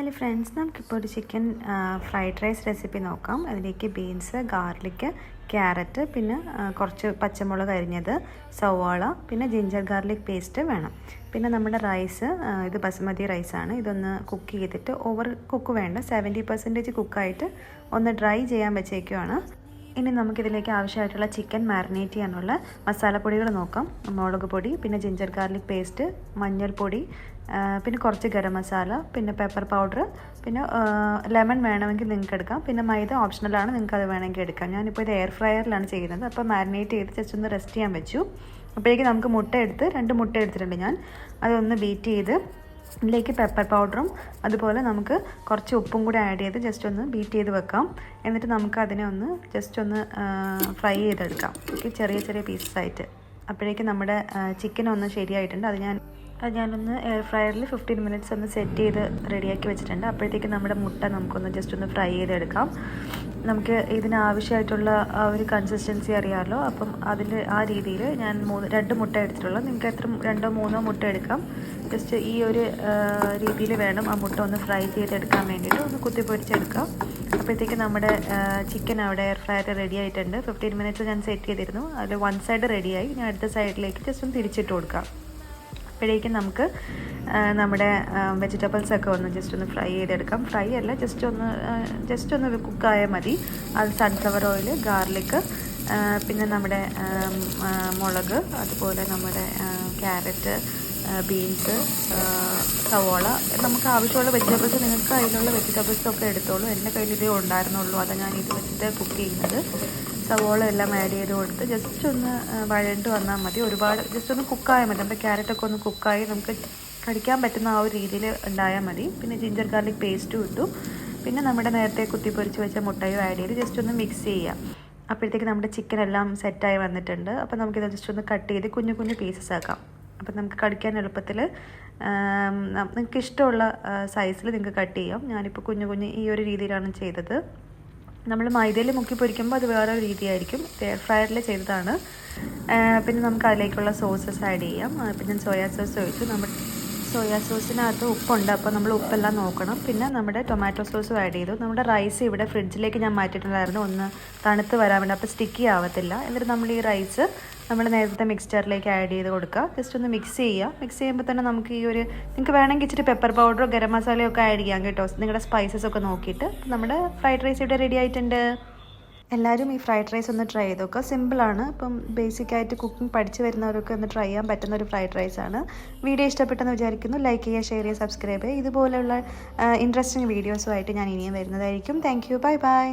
Hello friends നമുക്കിപ്പോൾ ഒരു chicken fried rice recipe നോക്കാം. അതിലേക്ക് ബീൻസ് ഗാർലിക്ക് ക്യാരറ്റ് പിന്നെ കുറച്ച് പച്ചമുളക് അരിഞ്ഞത് സവാള പിന്നെ ജിഞ്ചർ ഗാർലിക് പേസ്റ്റ് വേണം. പിന്നെ നമ്മുടെ റൈസ് ഇത് ബസുമതി റൈസാണ്. ഇതൊന്ന് കുക്ക് ചെയ്തിട്ട് ഓവർ കുക്ക് വേണ്ട സെവന്റി പെർസെന്റേജ് കുക്കായിട്ട് ഒന്ന് ഡ്രൈ ചെയ്യാൻ വെച്ചേക്കുവാണ്. ഇനി നമുക്കിതിലേക്ക് ആവശ്യമായിട്ടുള്ള ചിക്കൻ മാരിനേറ്റ് ചെയ്യാനുള്ള മസാലപ്പൊടികൾ നോക്കാം. മുളക് പൊടി പിന്നെ ജിഞ്ചർ ഗാർലിക് പേസ്റ്റ് മഞ്ഞൾപ്പൊടി പിന്നെ കുറച്ച് ഗരം മസാല പിന്നെ പെപ്പർ പൗഡർ പിന്നെ ലെമൺ വേണമെങ്കിൽ നിങ്ങൾക്ക് എടുക്കാം. പിന്നെ മൈദ ഓപ്ഷണലാണ് നിങ്ങൾക്ക് അത് വേണമെങ്കിൽ എടുക്കാം. ഞാനിപ്പോൾ ഇത് എയർ ഫ്രയറിലാണ് ചെയ്യുന്നത്. അപ്പോൾ മാരിനേറ്റ് ചെയ്ത് ജസ്റ്റ് ഒന്ന് റെസ്റ്റ് ചെയ്യാൻ വെച്ചു. അപ്പോഴേക്കും നമുക്ക് മുട്ട എടുത്ത് രണ്ട് മുട്ട എടുത്തിട്ടുണ്ട് ഞാൻ. അതൊന്ന് ബീറ്റ് ചെയ്ത് ഇതിലേക്ക് പെപ്പർ പൗഡറും അതുപോലെ നമുക്ക് കുറച്ച് ഉപ്പും കൂടി ആഡ് ചെയ്ത് ജസ്റ്റ് ഒന്ന് ബീറ്റ് ചെയ്ത് വെക്കാം. എന്നിട്ട് നമുക്ക് അതിനെ ഒന്ന് ജസ്റ്റ് ഒന്ന് ഫ്രൈ ചെയ്തെടുക്കാം. ഓക്കെ ചെറിയ ചെറിയ പീസസ് ആയിട്ട്. അപ്പോഴേക്കും നമ്മുടെ ചിക്കൻ ഒന്ന് ശരിയായിട്ടുണ്ട്. അത് ഞാൻ അത് ഞാനൊന്ന് എയർ ഫ്രയറിൽ ഫിഫ്റ്റീൻ മിനിറ്റ്സ് ഒന്ന് സെറ്റ് ചെയ്ത് റെഡിയാക്കി വെച്ചിട്ടുണ്ട്. അപ്പോഴത്തേക്ക് നമ്മുടെ മുട്ട നമുക്കൊന്ന് ജസ്റ്റ് ഒന്ന് ഫ്രൈ ചെയ്തെടുക്കാം. നമുക്ക് ഇതിന് ആവശ്യമായിട്ടുള്ള ആ ഒരു കൺസിസ്റ്റൻസി അറിയാമല്ലോ അപ്പം അതിൽ ആ രീതിയിൽ ഞാൻ മൂന്ന് രണ്ട് മുട്ട എടുത്തിട്ടുള്ളൂ നിങ്ങൾക്ക് എത്ര രണ്ടോ മൂന്നോ മുട്ട എടുക്കാം. ജസ്റ്റ് ഈ ഒരു രീതിയിൽ വേണം ആ മുട്ട ഒന്ന് ഫ്രൈ ചെയ്തെടുക്കാൻ വേണ്ടിയിട്ട് ഒന്ന് കുത്തി പൊരിച്ചെടുക്കാം. അപ്പോഴത്തേക്ക് നമ്മുടെ ചിക്കൻ അവിടെ എയർ ഫ്രയർ റെഡി ആയിട്ടുണ്ട്. ഫിഫ്റ്റീൻ മിനിറ്റ്സ് ഞാൻ സെറ്റ് ചെയ്തിരുന്നു. അതിൽ വൺ സൈഡ് റെഡിയായി ഞാൻ അടുത്ത സൈഡിലേക്ക് ജസ്റ്റ് ഒന്ന് തിരിച്ചിട്ട് കൊടുക്കാം. അപ്പോഴേക്കും നമുക്ക് നമ്മുടെ വെജിറ്റബിൾസ് ഒക്കെ ഒന്ന് ജസ്റ്റ് ഒന്ന് ഫ്രൈ ചെയ്തെടുക്കാം. ഫ്രൈ അല്ല ജസ്റ്റ് ഒന്ന് ജസ്റ്റ് ഒന്ന് കുക്കായാൽ മതി. അത് സൺഫ്ലവർ ഓയിൽ ഗാർലിക്ക് പിന്നെ നമ്മുടെ മുളക് അതുപോലെ നമ്മുടെ ക്യാരറ്റ് ബീൻസ് സവോള. നമുക്ക് ആവശ്യമുള്ള വെജിറ്റബിൾസ് നിങ്ങൾക്ക് അതിലുള്ള വെജിറ്റബിൾസ് ഒക്കെ എടുത്തോളൂ. എന്റെ കയ്യിൽ ഇതേ ഉണ്ടായിരുന്നുള്ളൂ. അതാണ് ഞാൻ ഇത് വെച്ചിട്ട് കുക്ക് ചെയ്യുന്നത്. സവോള എല്ലാം ആഡ് ചെയ്ത് കൊടുത്ത് ജസ്റ്റ് ഒന്ന് വഴണ്ട് വന്നാൽ മതി. ഒരുപാട് ജസ്റ്റ് ഒന്ന് കുക്കായാൽ മതി. നമ്മുടെ ക്യാരറ്റൊക്കെ ഒന്ന് കുക്കായി നമുക്ക് കടിക്കാൻ പറ്റുന്ന ആ ഒരു രീതിയിൽ ഉണ്ടായാൽ മതി. പിന്നെ ജിഞ്ചർ ഗാർലിക് പേസ്റ്റും ഇട്ടു. പിന്നെ നമ്മുടെ നേരത്തെ കുത്തി പൊരിച്ച് വെച്ച മുട്ടയും ആഡ് ചെയ്ത് ജസ്റ്റ് ഒന്ന് മിക്സ് ചെയ്യുക. അപ്പോഴത്തേക്ക് നമ്മുടെ ചിക്കൻ എല്ലാം സെറ്റായി വന്നിട്ടുണ്ട്. അപ്പോൾ നമുക്കിത് ജസ്റ്റ് ഒന്ന് കട്ട് ചെയ്ത് കുഞ്ഞു കുഞ്ഞു പീസസ് ആക്കാം. അപ്പം നമുക്ക് കടിക്കാൻ എളുപ്പത്തിൽ നിങ്ങൾക്ക് ഇഷ്ടമുള്ള സൈസിൽ നിങ്ങൾക്ക് കട്ട് ചെയ്യാം. ഞാനിപ്പോൾ കുഞ്ഞു കുഞ്ഞ് ഈ ഒരു രീതിയിലാണ് ചെയ്തത്. നമ്മൾ മൈദയിൽ മുക്കി പൊരിക്കുമ്പോൾ അത് വേറെ രീതിയായിരിക്കും. എയർ ഫ്രയറിൽ ചെയ്തതാണ്. പിന്നെ നമുക്ക് അതിലേക്കുള്ള സോസസ് ആഡ് ചെയ്യാം. പിന്നെ സോയാ സോസ് ഒഴിച്ചു നമ്മൾ സോയാ സോസിനകത്ത് ഉപ്പുണ്ട്. അപ്പോൾ നമ്മൾ ഉപ്പെല്ലാം നോക്കണം. പിന്നെ നമ്മുടെ ടൊമാറ്റോ സോസും ആഡ് ചെയ്തു. നമ്മുടെ റൈസ് ഇവിടെ ഫ്രിഡ്ജിലേക്ക് ഞാൻ മാറ്റിയിട്ടുണ്ടായിരുന്നു. ഒന്ന് തണുത്ത് വരാൻ വേണ്ടി. അപ്പോൾ സ്റ്റിക്കി ആവത്തില്ല. എന്നിട്ട് നമ്മൾ ഈ റൈസ് നമ്മൾ നേരത്തെ മിക്സ്ചറിലേക്ക് ആഡ് ചെയ്ത് കൊടുക്കുക. ജസ്റ്റ് ഒന്ന് മിക്സ് ചെയ്യുക. മിക്സ് ചെയ്യുമ്പോൾ തന്നെ നമുക്ക് ഈ ഒരു നിങ്ങൾക്ക് വേണമെങ്കിൽ ഇച്ചിരി പെപ്പർ പൗഡറോ ഗരം മസാലയോ ഒക്കെ ആഡ് ചെയ്യാം കേട്ടോ. നിങ്ങളുടെ സ്പൈസസ് ഒക്കെ നോക്കിയിട്ട്. നമ്മുടെ ഫ്രൈഡ് റൈസ് ഇവിടെ റെഡി ആയിട്ടുണ്ട്. എല്ലാവരും ഈ ഫ്രൈഡ് റൈസ് ഒന്ന് ട്രൈ ചെയ്ത് നോക്കുക. സിമ്പിളാണ് ഇപ്പം ബേസിക് ആയിട്ട് കുക്കിംഗ് പഠിച്ചു വരുന്നവർക്ക് ഒന്ന് ട്രൈ ചെയ്യാൻ പറ്റുന്ന ഒരു ഫ്രൈഡ് റൈസ് ആണ്. വീഡിയോ ഇഷ്ടപ്പെട്ടെന്ന് വിചാരിക്കുന്നു. ലൈക്ക് ചെയ്യുക ഷെയർ ചെയ്യുക സബ്സ്ക്രൈബ് ചെയ്യുക. ഇതുപോലെയുള്ള ഇൻട്രസ്റ്റിംഗ് വീഡിയോസുമായിട്ട് ഞാൻ ഇനിയും വരുന്നതായിരിക്കും. Thank you bye bye